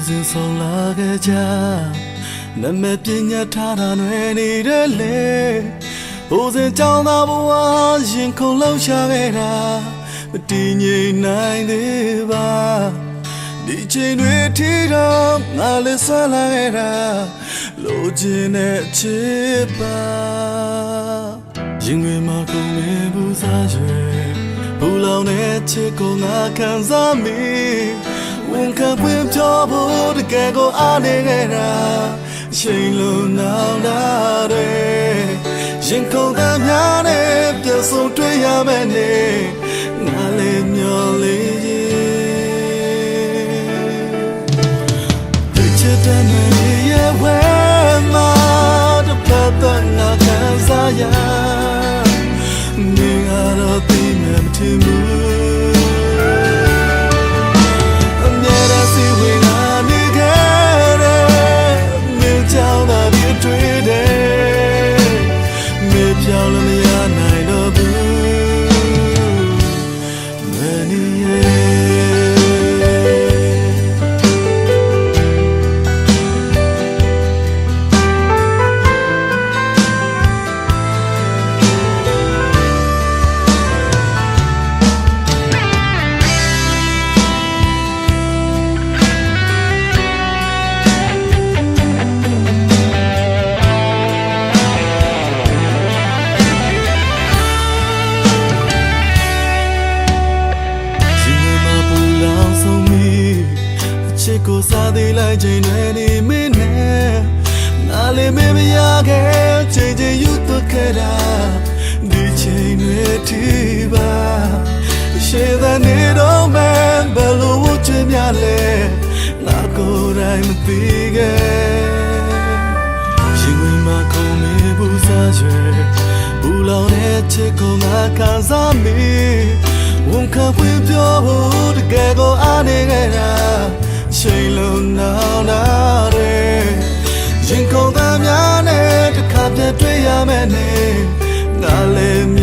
ငေးရစဉ်ဆောင်လာခဲ့ကြနမပညာထားတာနွယ်နေတယ်လေဘိုးစဉ်ကြောင်းသားဘဝရင်ခုန်လှရှာခဲ့တာမတည်ငြိမ်နိုင်သေးပါဒီချိန်တွေထိတော့ငါလည်းဆွလာခဲ့တာလိုချင်တဲ့ချစ်ပါရင်တွေမှာကုန်နေဘူးစားရွယ်ဘူလောင်တဲ့ချစ်ကိုငါခံစားမိ ဝန်ခံပွင့်ပြောဖို့တကယ်ကိုအားနေခဲ့တာအချိန်လုံးနောက်လာတယ်ရင်ခုန်သားများနဲ့ပြတ်ဆုံးတွေ့ရမယ်နဲ့ငါလည်းမျောလေးရင်ဒီချစ်တဲ့နေရဲ့ဝဲမှာတစ်ဖက်သက်ငါခံစားရနေရတော့သိမှမထင်ဘူး ကိုစားသေးလိုက်ချိန်တွေနေမင်းနဲ့ငါလည်းမမရခဲ့ချိန်ချင်းယူတော့ခဲ့တာဒီချိန်တွေထိပါရှေ့တဲ့နေတော့မှဘယ်လိုဝချင်များလဲငါကိုယ်တိုင်မသိခဲ့ရင်ဝင်မှာခုံနေဘူးစားရွယ်ဘူးလောင်တဲ့ချစ်ကိုငါခံစားမိဝန်ခံပွင့်ပြောဖို့တကယ်ကိုအားနေခဲ့တာ ချိန်လုံးနောက်လာတယ်ရင်ခုန်သားများနဲ့တစ်ခါပြတ်တွေ့ရမယ်နဲ့ငါလည်း